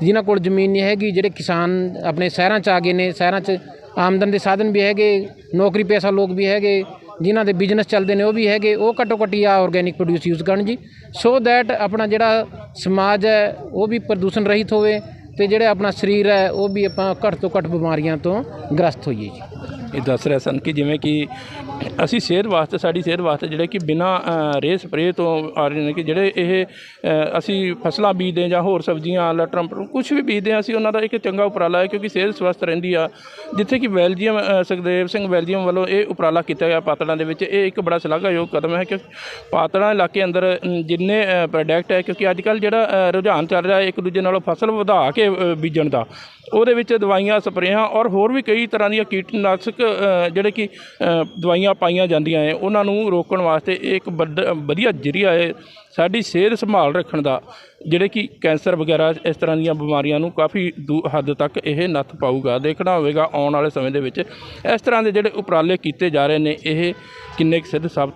Speaker 11: ਜਿਨ੍ਹਾਂ ਕੋਲ ਜ਼ਮੀਨ ਨਹੀਂ ਹੈਗੀ, ਜਿਹੜੇ ਕਿਸਾਨ ਆਪਣੇ ਸ਼ਹਿਰਾਂ 'ਚ ਆ ਗਏ ਨੇ, ਸ਼ਹਿਰਾਂ 'ਚ ਆਮਦਨ ਦੇ ਸਾਧਨ ਵੀ ਹੈਗੇ ਨੌਕਰੀ ਪੇਸ਼ਾ ਲੋਕ ਵੀ ਹੈਗੇ ਜਿਨ੍ਹਾਂ ਦੇ ਬਿਜ਼ਨਸ ਚੱਲਦੇ ਨੇ, ਉਹ ਵੀ ਹੈਗੇ। ਉਹ ਘੱਟੋ ਘੱਟੀ ਆ ਆਰਗੈਨਿਕ ਪ੍ਰੋਡਿਊਸ ਯੂਜ਼ ਕਰਨ ਜੀ। ਸੋ ਦੈਟ ਆਪਣਾ ਜਿਹੜਾ ਸਮਾਜ ਹੈ, ਉਹ ਵੀ ਪ੍ਰਦੂਸ਼ਣ ਰਹਿਤ ਹੋਵੇ ਤੇ ਜਿਹੜਾ ਆਪਣਾ ਸਰੀਰ ਹੈ, ਉਹ ਵੀ ਆਪਾਂ ਘੱਟ ਤੋਂ ਘੱਟ ਬਿਮਾਰੀਆਂ ਤੋਂ ਗ੍ਰਸਤ ਹੋਈਏ ਜੀ।
Speaker 1: ਇਹ ਦੱਸ ਰਿਹਾ ਸਨ ਕਿ ਜਿਵੇਂ ਕਿ ਅਸੀਂ ਸਿਹਤ ਵਾਸਤੇ, ਸਾਡੀ ਸਿਹਤ ਵਾਸਤੇ ਜਿਹੜੇ ਕਿ ਬਿਨਾ ਰੇ ਸਪਰੇਅ ਤੋਂ ਆ ਰਹੇ ਨੇ ਕਿ ਜਿਹੜੇ ਇਹ ਅਸੀਂ ਫਸਲਾਂ ਬੀਜਦੇ ਹਾਂ ਜਾਂ ਹੋਰ ਸਬਜ਼ੀਆਂ ਲਟਰਮ ਕੁਝ ਵੀ ਬੀਜਦੇ ਹਾਂ, ਅਸੀਂ ਉਹਨਾਂ ਦਾ ਇੱਕ ਚੰਗਾ ਉਪਰਾਲਾ ਹੈ ਕਿਉਂਕਿ ਸਿਹਤ ਸਵਸਥ ਰਹਿੰਦੀ ਆ। ਜਿੱਥੇ ਕਿ ਵੈਲਜੀਅਮ ਸੁਖਦੇਵ ਸਿੰਘ ਵੈਲਜੀਅਮ ਵੱਲੋਂ ਇਹ ਉਪਰਾਲਾ ਕੀਤਾ ਗਿਆ ਪਾਤੜਾਂ ਦੇ ਵਿੱਚ। ਇਹ ਇੱਕ ਬੜਾ ਸ਼ਲਾਘਾਯੋਗ ਕਦਮ ਹੈ ਕਿ ਪਾਤੜਾਂ ਇਲਾਕੇ ਅੰਦਰ ਜਿੰਨੇ ਪ੍ਰੋਡਕਟ ਹੈ ਕਿਉਂਕਿ ਅੱਜ ਕੱਲ ਜਿਹੜਾ ਰੁਝਾਨ ਚੱਲ ਰਿਹਾ ਇੱਕ ਦੂਜੇ ਨਾਲੋਂ ਫਸਲ ਵਧਾ ਕੇ ਬੀਜਣ ਦਾ। ਉਹਦੇ ਵਿੱਚ ਦਵਾਈਆਂ ਸਪਰੇਆਂ ਔਰ ਹੋਰ ਵੀ ਕਈ ਤਰ੍ਹਾਂ ਦੀਆਂ ਕੀਟਨਾਸ਼ਕ ਜਿਹੜੇ ਕਿ ਦਵਾਈਆਂ ਦਵਾਈਆਂ ਪਾਈਆਂ ਜਾਂਦੀਆਂ ਹੈ ਉਹਨਾਂ ਨੂੰ ਰੋਕਣ ਵਾਸਤੇ ਇਹ ਇੱਕ ਵੱਡ- ਵਧੀਆ ਜਰੀਆ ਹੈ ਸਾਡੀ ਸਿਹਤ ਸੰਭਾਲ ਰੱਖਣ ਦਾ, ਜਿਹੜੇ ਕਿ ਕੈਂਸਰ ਵਗੈਰਾ ਇਸ ਤਰ੍ਹਾਂ ਦੀਆਂ ਬਿਮਾਰੀਆਂ ਨੂੰ ਕਾਫੀ ਦੂ, ਹੱਦ ਤੱਕ ਇਹ ਨੱਥ ਪਾਊਗਾ। ਦੇਖਣਾ ਹੋਵੇਗਾ ਆਉਣ ਵਾਲੇ ਸਮੇਂ ਦੇ ਵਿੱਚ ਇਸ ਤਰ੍ਹਾਂ ਦੇ ਜਿਹੜੇ ਉਪਰਾਲੇ ਕੀਤੇ ਜਾ ਰਹੇ ਨੇ, ਇਹ ਕਿੰਨੇ ਕੁ ਸਿੱਧ ਸਾਬਤ